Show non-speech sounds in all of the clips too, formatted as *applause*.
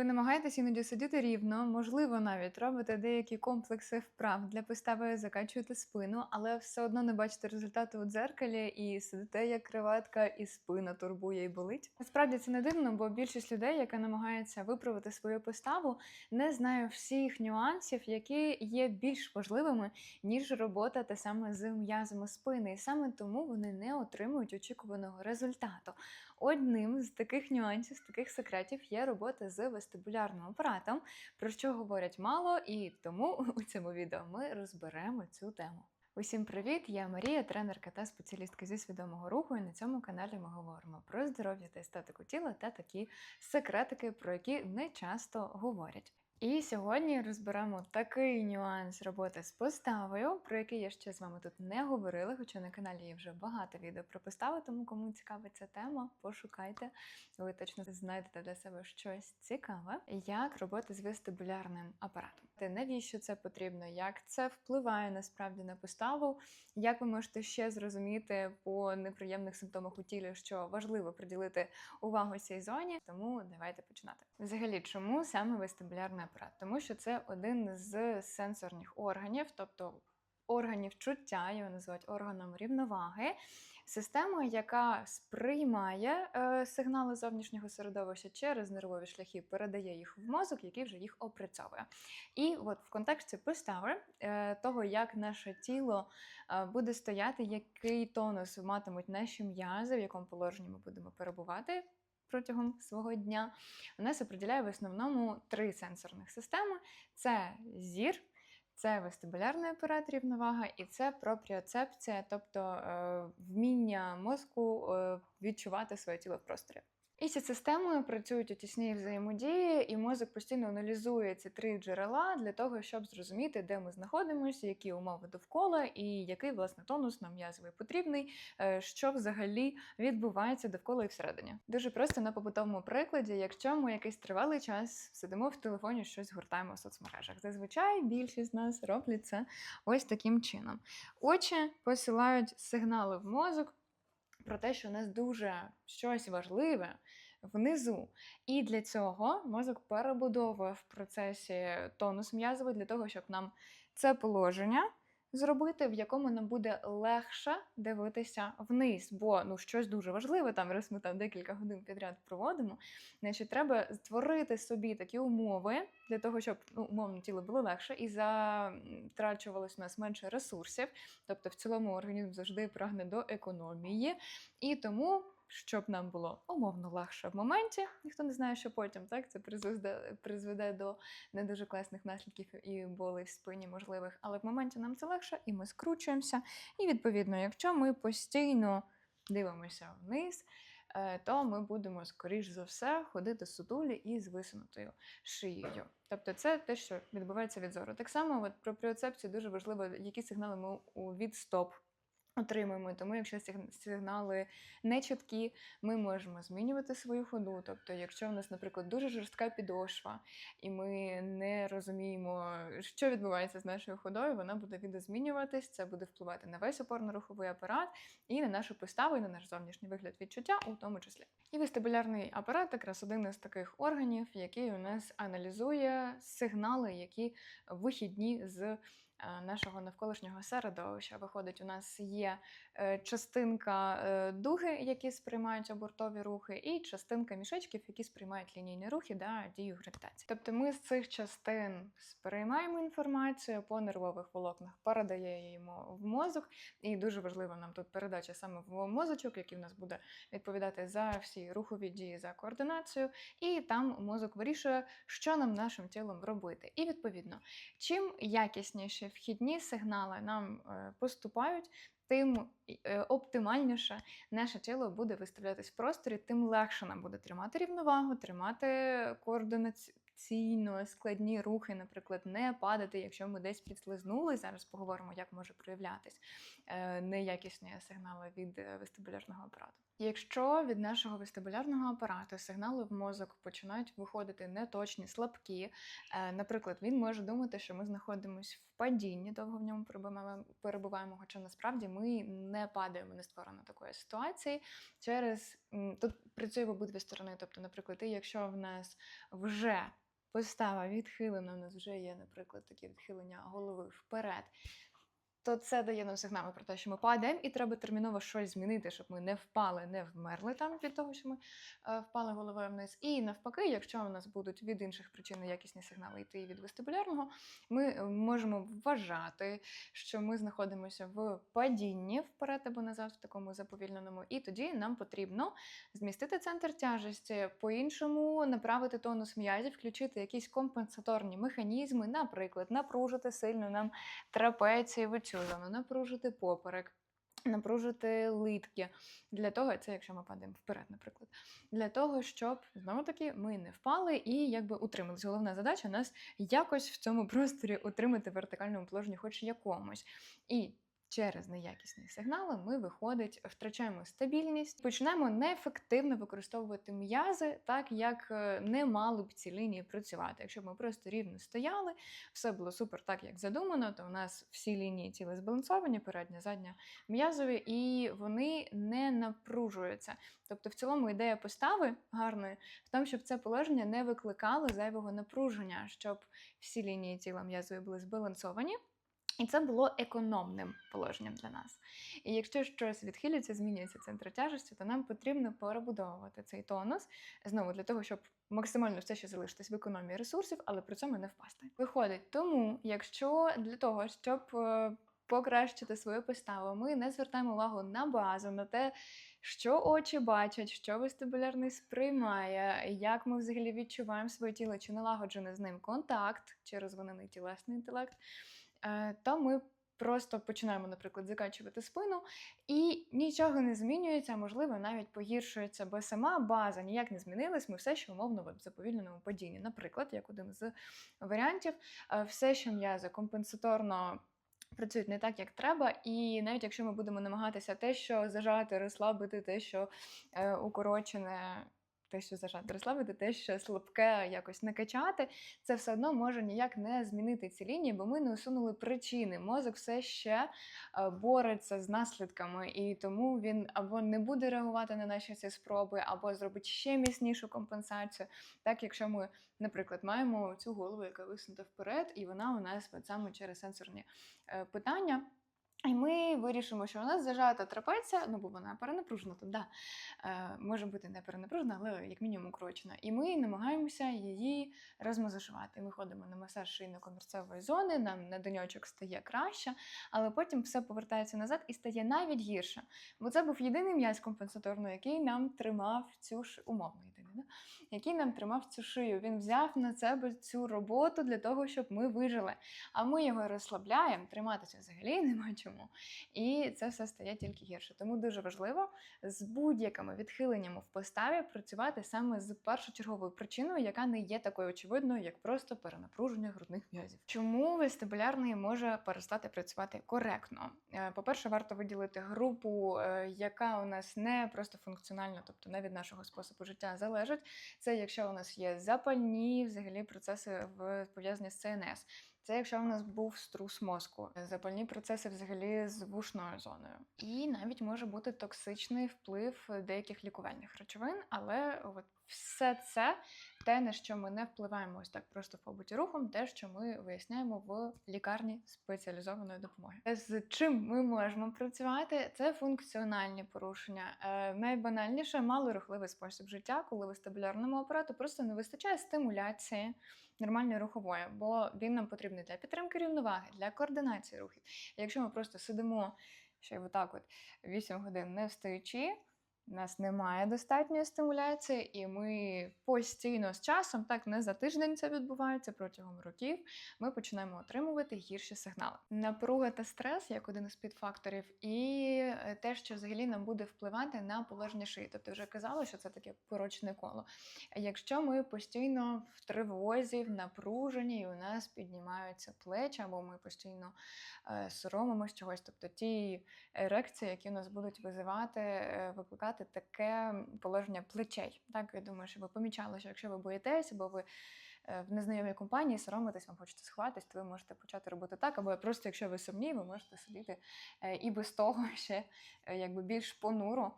Ви намагаєтесь іноді сидіти рівно, можливо, навіть робите деякі комплекси вправ для постави, закачуєте спину, але все одно не бачите результату у дзеркалі і сидите як креветка, і спина турбує і болить. Насправді це не дивно, бо більшість людей, яка намагається виправити свою поставу, не знає всіх нюансів, які є більш важливими, ніж робота те саме з м'язами спини. І саме тому вони не отримують очікуваного результату. Одним з таких нюансів, з таких секретів є робота з вестибулярним апаратом, про що говорять мало, і тому *laughs* у цьому відео ми розберемо цю тему. Усім привіт! Я Марія, тренерка та спеціалістка зі свідомого руху. І на цьому каналі ми говоримо про здоров'я та естетику тіла та такі секретики, про які не часто говорять. І сьогодні розберемо такий нюанс роботи з поставою, про який я ще з вами тут не говорила, хоча на каналі є вже багато відео про постави, тому кому цікава ця тема, пошукайте. Ви точно знайдете для себе щось цікаве, як роботи з вестибулярним апаратом. Те, Навіщо це потрібно? Як це впливає насправді на поставу? Як ви можете ще зрозуміти по неприємних симптомах у тілі, що важливо приділити увагу цій зоні? Тому давайте починати. Взагалі, чому саме вестибулярний апарат? Тому що це один з сенсорних органів, тобто органів чуття, його називають органом рівноваги, система, яка сприймає е, сигнали зовнішнього середовища через нервові шляхи, передає їх в мозок, який вже їх опрацьовує. І от в контексті постави е, того, як наше тіло е, буде стояти, який тонус матимуть наші м'язи, в якому положенні ми будемо перебувати протягом свого дня, у нас определяє в основному три сенсорних системи: це зір. Це вестибулярний апарат рівновага, і це пропріоцепція, тобто е, вміння мозку е, відчувати своє тіло в просторі. І ці системи працюють у тісній взаємодії, і мозок постійно аналізує ці три джерела для того, щоб зрозуміти, де ми знаходимося, які умови довкола, і який власне тонус нам м'язовий потрібний, що взагалі відбувається довкола і всередині. Дуже просто на побутовому прикладі, якщо ми якийсь тривалий час сидимо в телефоні, щось гуртаємо в соцмережах. Зазвичай більшість з нас роблять це ось таким чином. Очі посилають сигнали в мозок про те, що у нас дуже щось важливе внизу. І для цього мозок перебудовує в процесі тонус м'язовий для того, щоб нам це положення. Зробити, в якому нам буде легше дивитися вниз, бо ну щось дуже важливе, там раз ми там декілька годин підряд проводимо. Значить, треба створити собі такі умови для того, щоб ну, умовно тіло було легше і затрачувалось у нас менше ресурсів. Тобто, в цілому організм завжди прагне до економії, і тому щоб нам було умовно легше в моменті. Ніхто не знає, що потім так це призведе, призведе до не дуже класних наслідків і болей в спині можливих. Але в моменті нам це легше, і ми скручуємося. І відповідно, якщо ми постійно дивимося вниз. е, То ми будемо, скоріш за все, ходити сутулі і з висунутою шиєю. Тобто це те, що відбувається від зору. Так само от, про пріоцепцію дуже важливо, які сигнали ми від стоп отримуємо. Тому, якщо сигнали не чіткі, ми можемо змінювати свою ходу. Тобто, якщо в нас, наприклад, дуже жорстка підошва, і ми не розуміємо, що відбувається з нашою ходою, вона буде відозмінюватись, це буде впливати на весь опорно-руховий апарат і на нашу поставу, і на наш зовнішній вигляд відчуття, у тому числі. І вестибулярний апарат якраз один із таких органів, який у нас аналізує сигнали, які вихідні з нашого навколишнього середовища. Виходить, у нас є е, частинка е, дуги, які сприймають обортові рухи, і частинка мішечків, які сприймають лінійні рухи да, дію гравітації. Тобто ми з цих частин сприймаємо інформацію по нервових волокнах, передаємо в мозок, і дуже важлива нам тут передача саме в мозочок, який в нас буде відповідати за всі рухові дії, за координацію, і там мозок вирішує, що нам нашим тілом робити. І відповідно, чим якісніші вхідні сигнали нам е, поступають. Тим е, оптимальніше наше тіло буде виставлятись в просторі, тим легше нам буде тримати рівновагу, тримати координаційно складні рухи, наприклад, не падати, якщо ми десь підслизнули. Зараз поговоримо, як може проявлятись е, неякісні сигнали від е, вестибулярного апарату. Якщо від нашого вестибулярного апарату сигнали в мозок починають виходити неточні, слабкі, е, наприклад, він може думати, що ми знаходимося в падінні, довго в ньому перебуваємо, хоча насправді ми не падаємо, не створено такої ситуації. Через тут працює в обидві сторони. Тобто, наприклад, і якщо в нас вже постава відхилена, у нас вже є, наприклад, такі відхилення голови вперед. То це дає нам сигнали про те, що ми падаємо, і треба терміново щось змінити, щоб ми не впали, не вмерли там від того, що ми е, впали головою вниз. І навпаки, якщо у нас будуть від інших причин якісні сигнали йти від вестибулярного, ми е, можемо вважати, що ми знаходимося в падінні вперед або назад, в такому заповільненому, і тоді нам потрібно змістити центр тяжесті, по-іншому направити тонус м'язів, включити якісь компенсаторні механізми, наприклад, напружити сильно нам трапецію зону, напружити поперек. Напружити литки для того, це якщо ми падаємо вперед, наприклад, для того, щоб знову таки ми не впали і якби утримались. Головна задача нас якось в цьому просторі утримати в вертикальному положенні, хоч якомусь. І через неякісні сигнали ми виходить, втрачаємо стабільність, починаємо неефективно використовувати м'язи, так як е, не мали б ці лінії працювати. Якщо б ми просто рівно стояли, все було супер, так як задумано, то у нас всі лінії тіла збалансовані, передня, задня м'язові, і вони не напружуються. Тобто, в цілому ідея постави гарної в тому, щоб це положення не викликало зайвого напруження, щоб всі лінії тіла м'язові були збалансовані. І це було економним положенням для нас. І якщо щось відхилюється, змінюється центр тяжесті, то нам потрібно перебудовувати цей тонус знову для того, щоб максимально все ще залишитись в економії ресурсів, але при цьому не впасти. Виходить, тому якщо для того, щоб е, покращити свою поставу, ми не звертаємо увагу на базу, на те, що очі бачать, що вестибулярний сприймає, як ми взагалі відчуваємо своє тіло, чи налагоджений з ним контакт, чи розвинений тілесний інтелект, то ми просто починаємо, наприклад, закачувати спину, і нічого не змінюється, можливо, навіть погіршується, бо сама база ніяк не змінилась. Ми все ще умовно в заповільненому падінні. Наприклад, як один з варіантів, е, все, що м'язи компенсаторно. Працюють не так, як треба, і навіть якщо ми будемо намагатися те, що зажати, розслабити, те, що е, укорочене, те, що зажати, розслабити, те, що слабке якось накачати, це все одно може ніяк не змінити ці лінії, бо ми не усунули причини. Мозок все ще е, бореться з наслідками, і тому він або не буде реагувати на наші ці спроби, або зробить ще міцнішу компенсацію. Так, якщо ми, наприклад, маємо цю голову, яка висунута вперед, і вона у нас саме через сенсорні е, питання. І ми вирішимо, що у нас зажата трапеція, ну бо вона перенапружена, то да, е, може бути не перенапружена, але як мінімум укорочена. І ми намагаємося її розмазажувати. Ми ходимо на масаж шийно-комірцевої зони, нам на деньочок стає краще, але потім все повертається назад і стає навіть гірше. Бо це був єдиний м'яз компенсаторно, який нам тримав цю ж умовно єдиний, да? який нам тримав цю шию. Він взяв на себе цю роботу для того, щоб ми вижили. А ми його розслабляємо, триматися взагалі нема чому. І це все стає тільки гірше. Тому дуже важливо з будь-якими відхиленнями в поставі працювати саме з першочерговою причиною, яка не є такою очевидною, як просто перенапруження грудних м'язів. Чому вестибулярний може перестати працювати коректно? Е, По-перше, варто виділити групу, е, яка у нас не просто функціональна, тобто не від нашого способу життя залежить. Це якщо у нас є запальні взагалі процеси в пов'язані з ЦНС. Це якщо в нас був струс мозку, запальні процеси взагалі з вушною зоною. І навіть може бути токсичний вплив деяких лікувальних речовин, але от все це те, на що ми не впливаємо ось так просто в побуті рухом, те, що ми виясняємо в лікарні спеціалізованої допомоги. З чим ми можемо працювати? Це функціональні порушення. Е, найбанальніше малорухливий спосіб життя, коли вестибулярному апарату просто не вистачає стимуляції нормальної рухової, бо він нам потрібний для підтримки рівноваги, для координації рухів. Якщо ми просто сидимо ще й отак от 8 годин не встаючи, у нас немає достатньої стимуляції, і ми постійно з часом, так не за тиждень це відбувається протягом років, ми починаємо отримувати гірші сигнали. Напруга та стрес як один із підфакторів, і е, те, що взагалі нам буде впливати на положення шиї. Тобто вже казала, що це таке порочне коло. Якщо ми постійно в тривозі, в напруженні, і у нас піднімаються плечі, або ми постійно е, соромимось чогось, тобто ті ерекції, які у нас будуть визивати, е, викликати обрати таке положення плечей. Так, я думаю, що ви помічали, що якщо ви боїтесь, або ви е, в незнайомій компанії соромитесь, вам хочеться сховатись, то ви можете почати робити так, або просто, якщо ви сумні, ви можете сидіти е, і без того *laughs* ще е, якби більш понуро.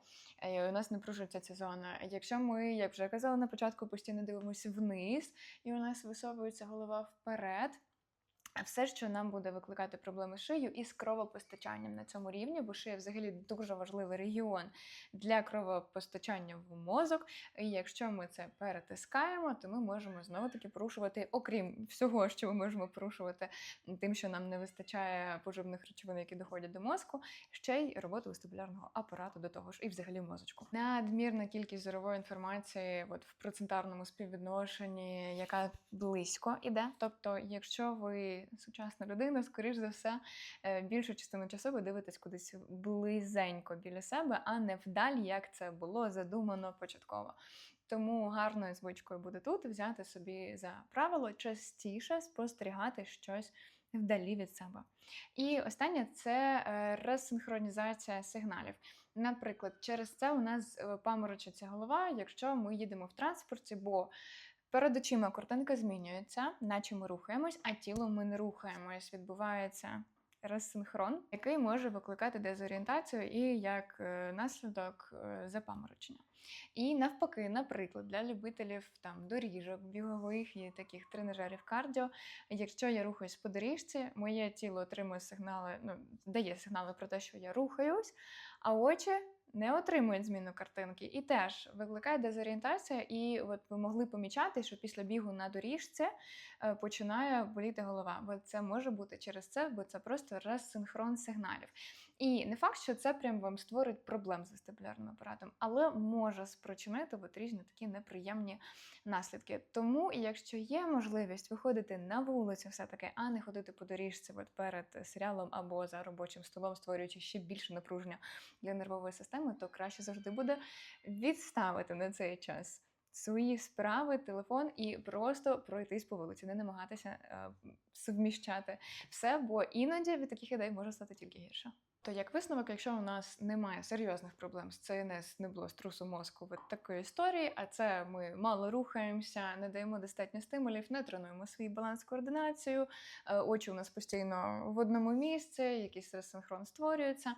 У нас напружується ця зона. Якщо ми, як вже казала на початку, постійно дивимося вниз, і у нас висовується голова вперед. Все, що нам буде викликати проблеми з шиєю і з кровопостачанням на цьому рівні, бо шия взагалі дуже важливий регіон для кровопостачання в мозок. І якщо ми це перетискаємо, то ми можемо знову таки порушувати, окрім всього, що ми можемо порушувати тим, що нам не вистачає поживних речовин, які доходять до мозку, ще й роботу вестибулярного апарату до того ж, і взагалі мозочку. Надмірна кількість зорової інформації, от в процентарному співвідношенні, яка близько іде. Тобто, якщо ви сучасна людина, скоріш за все, е, більшу частину часу ви дивитесь кудись близенько біля себе, а не вдаль, як це було задумано початково. Тому гарною звичкою буде тут взяти собі за правило частіше спостерігати щось вдалі від себе. І останнє це е, ресинхронізація сигналів. Наприклад, через це у нас е, паморочиться голова, якщо ми їдемо в транспорті, бо перед очима картинка змінюється, наче ми рухаємось, а тілом ми не рухаємось. Відбувається розсинхрон, який може викликати дезорієнтацію і як е, наслідок е, запаморочення. І навпаки, наприклад, для любителів там доріжок, бігових і таких тренажерів кардіо, якщо я рухаюсь по доріжці, моє тіло отримує сигнали, ну дає сигнали про те, що я рухаюсь, а очі не отримують зміну картинки і теж викликає дезорієнтація. І от ви могли помічати, що після бігу на доріжці е, починає боліти голова. Бо це може бути через це, бо це просто розсинхрон сигналів. І не факт, що це прям вам створить проблем з вестибулярним апаратом, але може спричинити от різні такі неприємні наслідки. Тому, якщо є можливість виходити на вулицю, все-таки, а не ходити по доріжці от перед серіалом або за робочим столом, створюючи ще більше напруження для нервової системи, то краще завжди буде відставити на цей час. Свої справи, телефон і просто пройтись по вулиці, не намагатися е, совміщати все, бо іноді від таких ідей може стати тільки гірше. То як висновок, якщо у нас немає серйозних проблем з ЦНС, не було струсу мозку від такої історії, а це ми мало рухаємося, не даємо достатньо стимулів, не тренуємо свій баланс координацію, е, очі у нас постійно в одному місці, якийсь розсинхрон створюється.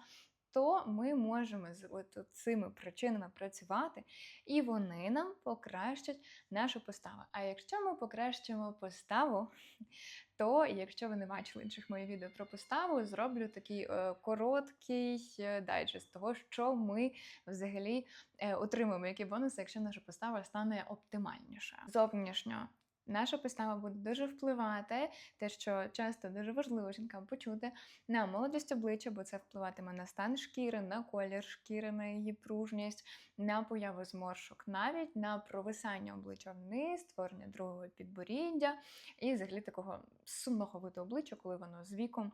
То ми можемо з от цими причинами працювати, і вони нам покращать нашу поставу. А якщо ми покращимо поставу, *laughs* то якщо ви не бачили інших моїх відео про поставу, зроблю такий е, короткий е, дайджест того, що ми взагалі е, отримаємо, які бонуси, якщо наша постава стане оптимальніша. Зовнішньо Наша постава буде дуже впливати, те, що часто дуже важливо жінкам почути на молодість обличчя, бо це впливатиме на стан шкіри, на колір шкіри, на її пружність, на появу зморшок, навіть на провисання обличчя вниз, створення другого підборіддя і взагалі такого сумного виду обличчя, коли воно з віком.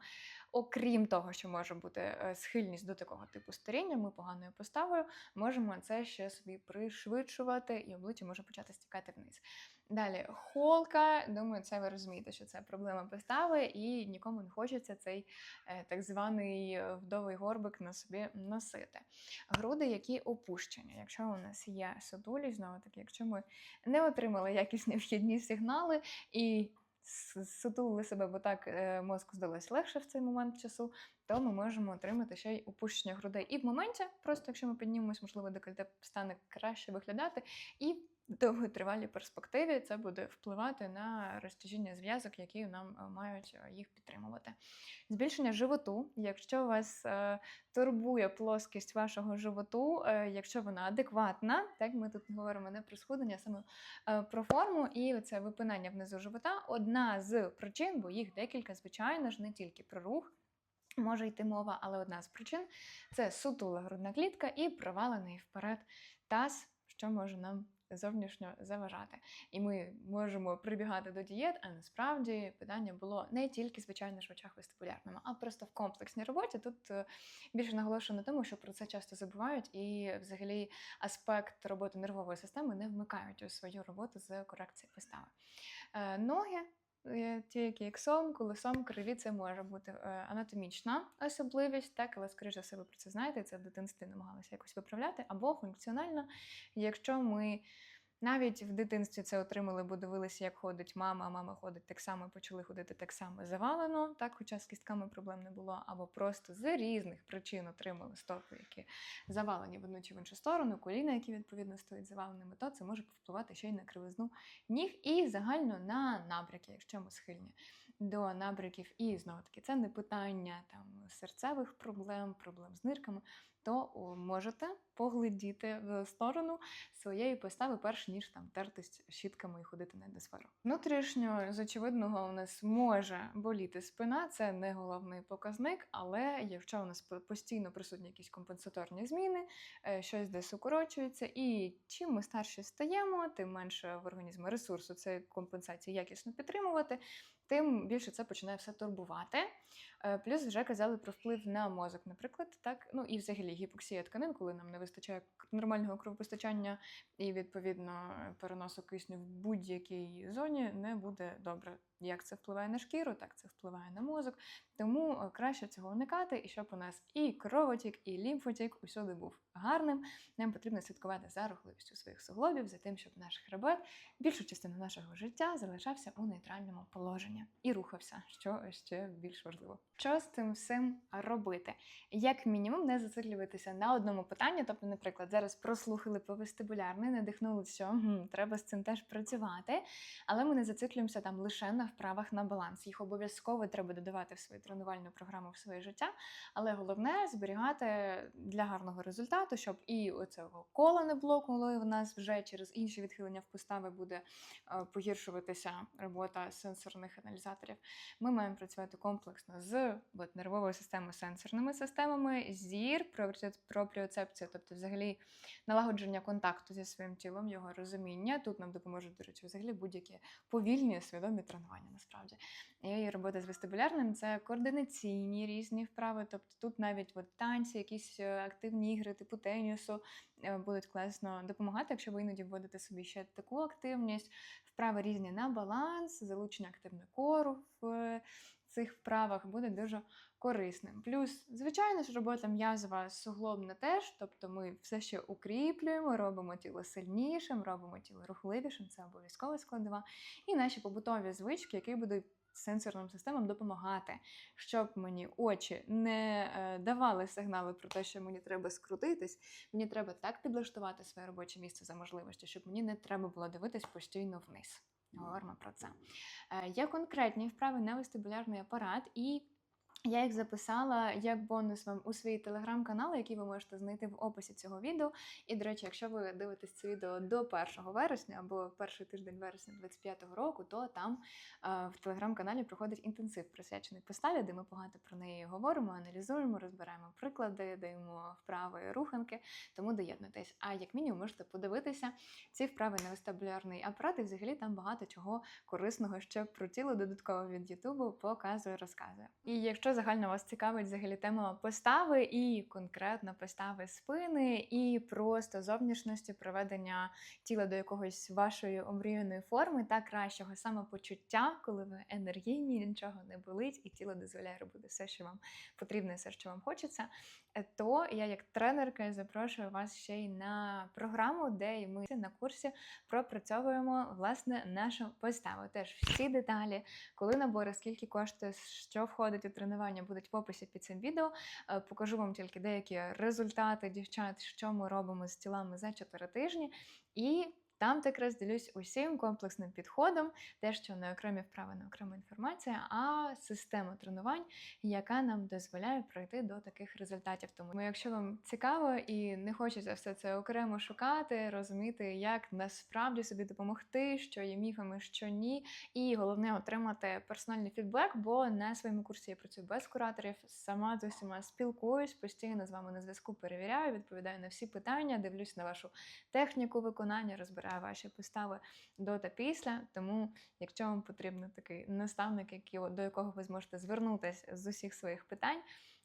Окрім того, що може бути е, схильність до такого типу старіння, ми поганою поставою можемо це ще собі пришвидшувати, і обличчя може почати стікати вниз. Далі холка, думаю, це ви розумієте, що це проблема постави, і нікому не хочеться цей е, так званий е, вдовий горбик на собі носити. Груди, які опущені. Якщо у нас є сутулість, знову таки, якщо ми не отримали якісні вхідні сигнали і сутулили себе, бо так е, мозку здалось легше в цей момент часу, то ми можемо отримати ще й опущення грудей. І в моменті, просто якщо ми піднімемось, можливо, декольте стане краще виглядати. і довготривалій перспективі це буде впливати на розтяжіння зв'язок, які нам е, мають е, їх підтримувати. Збільшення животу, якщо вас е, турбує плоскість вашого животу, якщо вона адекватна, так ми тут говоримо не про схудення, а саме про форму, і це випинання внизу живота одна з причин, бо їх декілька, звичайно ж, не тільки про рух. Може йти мова, але одна з причин це сутула грудна клітка і провалений вперед таз, що може нам зовнішньо заважати. І ми можемо прибігати до дієт, а насправді питання було не тільки, звичайно, ж в очах вестибулярному, а просто в комплексній роботі. Тут е, більше наголошую на тому, що про це часто забувають, і взагалі аспект роботи нервової системи не вмикають у свою роботу з корекції постави. Е, ноги Ті, які іксом, колесом, криві, це може бути е, анатомічна особливість, так, але скоріш за все ви про це знаєте, це в дитинстві намагалися якось виправляти, або функціональна, якщо ми навіть в дитинстві це отримали, бо дивилися, як ходить мама, а мама ходить так само, почали ходити так само. Завалено, так, хоча з кістками проблем не було, або просто з різних причин отримали стопи, які завалені в одну чи в іншу сторону, коліна, які відповідно стоять заваленими, то це може повпливати ще й на кривизну ніг і загально на набряки, якщо ми схильні до набряків. І знову таки, це не питання там серцевих проблем, проблем з нирками. То можете поглядіти в сторону своєї постави, перш ніж там тертись щітками і ходити на ендосферу. Внутрішньо з очевидного у нас може боліти спина, це не головний показник, але якщо у нас постійно присутні якісь компенсаторні зміни, е, щось десь укорочується, і чим ми старші стаємо, тим менше в організмі ресурсу цієї компенсації якісно підтримувати, тим більше це починає все турбувати. Е, Плюс вже казали про вплив на мозок, наприклад, так ну і взагалі гіпоксія тканин, коли нам не вистачає нормального кровопостачання і відповідно переносу кисню в будь-якій зоні не буде добре. Як це впливає на шкіру, так це впливає на мозок. Тому е, краще цього уникати, і щоб у нас і кровотік, і лімфотік усюди був гарним. Нам потрібно слідкувати за рухливістю своїх суглобів, за тим, щоб наш хребет більшу частину нашого життя залишався у нейтральному положенні і рухався, що ще більш важливо. Що з цим всім робити? Як мінімум, не зациклюватися на одному питанні. Тобто, наприклад, зараз прослухали по вестибулярний, надихнули, що треба з цим теж працювати, але ми не зациклюємося там лише на вправах на баланс. Їх обов'язково треба додавати в свою тренувальну програму в своє життя. Але головне зберігати для гарного результату, щоб і оцього кола не було, коли в нас вже через інші відхилення в постави буде е, погіршуватися робота сенсорних аналізаторів. Ми маємо працювати комплексно з от, нервовою системою, сенсорними системами, зір, пропріоцеп- пропріоцепція, тобто взагалі налагодження контакту зі своїм тілом, його розуміння. Тут нам допоможуть, до речі, взагалі будь-які повільні свідомі тренування насправді. І робота з вестибулярним це координаційні різні вправи. Тобто тут навіть от танці, якісь е, активні ігри, типу тенісу, е, будуть класно допомагати, якщо ви іноді вводите собі ще таку активність. Вправи різні на баланс, залучення активного кору в е, цих вправах буде дуже корисним. Плюс, звичайно ж, робота м'язова суглобна теж, тобто ми все ще укріплюємо, робимо тіло сильнішим, робимо тіло рухливішим, це обов'язкова складова. І наші побутові звички, які будуть сенсорним системам допомагати, щоб мені очі не е, давали сигнали про те, що мені треба скрутитись. Мені треба так підлаштувати своє робоче місце за можливості, щоб мені не треба було дивитись постійно вниз. Говоримо про це. Е, Є конкретні вправи на вестибулярний апарат, і я їх записала як бонус вам у свій телеграм-канал, який ви можете знайти в описі цього відео. І, до речі, якщо ви дивитесь це відео до 1 вересня або перший тиждень вересня 2025 року, то там е, в телеграм-каналі проходить інтенсив присвячений поставі, де ми багато про неї говоримо, аналізуємо, розбираємо приклади, даємо вправи, руханки. Тому доєднуйтесь. А як мінімум можете подивитися ці вправи на вестибулярний апарат, і взагалі там багато чого корисного ще про тіло додатково від Ютубу показує, розказує. І якщо загально вас цікавить взагалі тема постави і конкретно постави спини, і просто зовнішності проведення тіла до якогось вашої омріяної форми та кращого самопочуття, коли ви енергійні, нічого не болить, і тіло дозволяє робити все, що вам потрібно, все, що вам хочеться, е, то я як тренерка запрошую вас ще й на програму, де ми на курсі пропрацьовуємо власне нашу поставу. Теж всі деталі, коли набори, скільки коштує, що входить у тренування, будуть в описі під цим відео. Е, Покажу вам тільки деякі результати дівчат, що ми робимо з тілами за 4 тижні. І там якраз ділюсь усім комплексним підходом, те, що не окремі вправи, не окрема інформація, а система тренувань, яка нам дозволяє пройти до таких результатів. Тому, якщо вам цікаво і не хочеться все це окремо шукати, розуміти, як насправді собі допомогти, що є міфами, що ні, і головне отримати персональний фідбек, бо на своєму курсі я працюю без кураторів, сама з усіма спілкуюсь, постійно з вами на зв'язку перевіряю, відповідаю на всі питання, дивлюсь на вашу техніку виконання, розбираю ваші постави до та після. Тому, якщо вам потрібен такий наставник, який, до якого ви зможете звернутися з усіх своїх питань,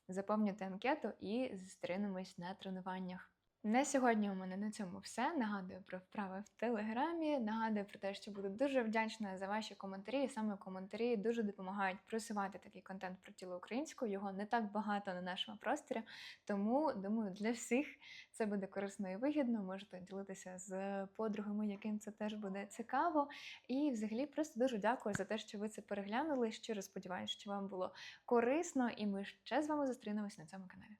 заповнюйте анкету і зустрінемось на тренуваннях. На сьогодні у мене на цьому все. Нагадую про вправи в телеграмі. Нагадую про те, що буду дуже вдячна за ваші коментарі. Саме коментарі дуже допомагають просувати такий контент про тіло українською. Його не так багато на нашому просторі. Тому думаю, для всіх це буде корисно і вигідно. Можете ділитися з подругами, яким це теж буде цікаво. І взагалі просто дуже дякую за те, що ви це переглянули. Щиро сподіваюся, що вам було корисно, і ми ще з вами зустрінемось на цьому каналі.